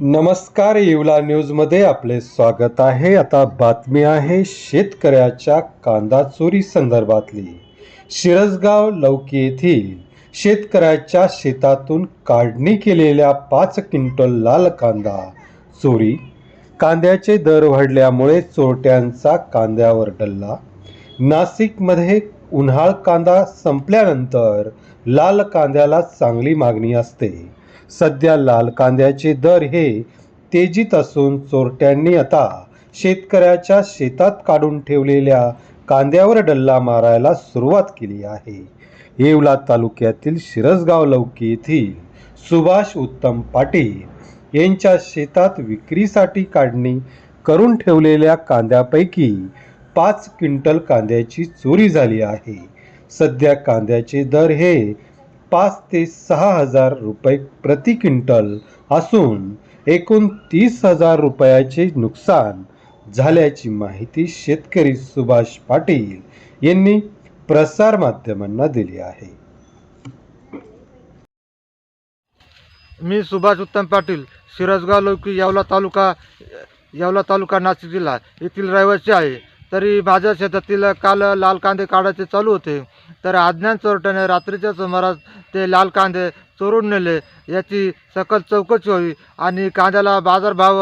नमस्कार येवला न्यूजमध्ये आपले स्वागत आहे. आता बातमी आहे शेतकऱ्याच्या कांदा चोरी संदर्भातली. शिरसगाव लौकी येथील शेतकऱ्याच्या शेतातून काढणी केलेल्या पाच क्विंटल लाल कांदा चोरी. कांद्याचे दर वाढल्यामुळे चोरट्यांचा कांद्यावर डल्ला. नाशिकमध्ये उन्हाळ कांदा संपल्यानंतर लाल कांद्याला चांगली मागणी असते. सध्या लाल कांद्याचे दर हे तेजीत असून चोरट्यांनी आता शेतकऱ्याच्या शेतात काढून ठेवलेल्या कांद्यावर डल्ला मारायला सुरुवात केली आहे. येवला तालुक्यातील शिरसगाव लौकी येथील सुभाष उत्तम पाटील यांच्या शेतात विक्रीसाठी काढणी करून ठेवलेल्या कांद्यापैकी पाच क्विंटल कांद्याची चोरी झाली आहे. सध्या कांद्याचे दर हे पाच ते सहा हजार रुपये प्रति क्विंटल असून एकूण तीस हजार रुपयाचे नुकसान झाल्याची माहिती शेतकरी सुभाष पाटील यांनी प्रसारमाध्यमांना दिली आहे. मी सुभाष उत्तम पाटील शिरसगाव लौकी यावला तालुका यावला तालुका नाशिक जिल्हा येथील रहिवासी आहे. तरी माझ्या शेतातील काल लाल कांदे काढायचे चालू होते. तर अज्ञान चोरट्याने रात्रीच्या सुमारास ते लाल कांदे चोरून नेले. याची सकल चौकशी व्हावी आणि कांद्याला बाजारभाव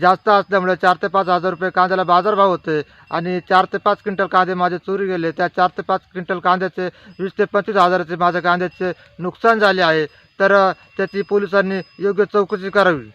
जास्त असल्यामुळे चार ते पाच हजार रुपये कांद्याला बाजारभाव होते आणि चार ते पाच क्विंटल कांदे माझे चोरी गेले. त्या चार ते पाच क्विंटल कांद्याचे वीस ते पंचवीस हजाराचे माझ्या कांद्याचे नुकसान झाले आहे. तर त्याची पोलिसांनी योग्य चौकशी करावी.